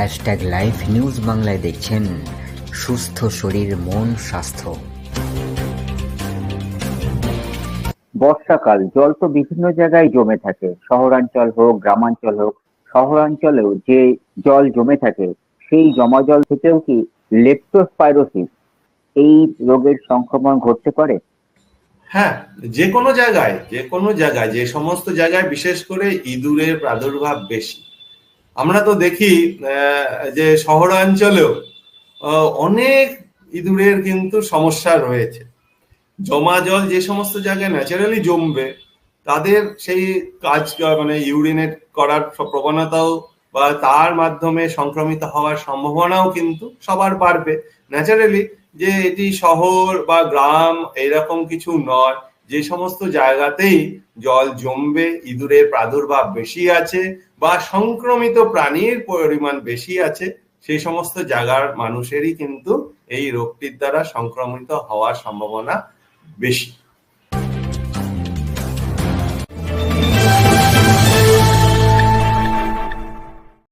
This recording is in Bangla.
হ্যাশট্যাগ লাইভ নিউজ বাংলায় দেখছেন সুস্থ শরীর মন স্বাস্থ্য। বর্ষাকাল জল তো বিভিন্ন জায়গায় জমে থাকে। শহরাঞ্চল হোক গ্রামাঞ্চল হোক শহরাঞ্চলেও যে জল জমে থাকে সেই জমা জল থেকেও কি লেপ্টোস্পাইরোসিস এই রোগের সংক্রমণ ঘটতে পারে? হ্যাঁ যে কোনো জায়গায় যে কোনো জায়গায় যে সমস্ত জায়গায় বিশেষ করে ইঁদুরের প্রাদুর্ভাব বেশি। আমরা তো দেখি যে শহরাঞ্চলেও অনেক ইঁদুরের কিন্তু সমস্যা রয়েছে। জমা জল যে সমস্ত জায়গায় ন্যাচারালি জমবে, তাদের সেই কাজ মানে ইউরিনেট করার প্রবণতাও বা তার মাধ্যমে সংক্রমিত হওয়ার সম্ভাবনাও কিন্তু সবার বাড়বে। ন্যাচারালি যে এটি শহর বা গ্রাম এরকম কিছু নয় যে সমস্ত জায়গাতেই জল জমবে, ইঁদুরের প্রাদুর্ভাব বেশি আছে বা সংক্রমিত প্রাণীর পরিমাণ বেশি আছে, সেই সমস্ত জায়গার মানুষেরই কিন্তু এই রোগটির দ্বারা সংক্রমিত হওয়ার সম্ভাবনা বেশি।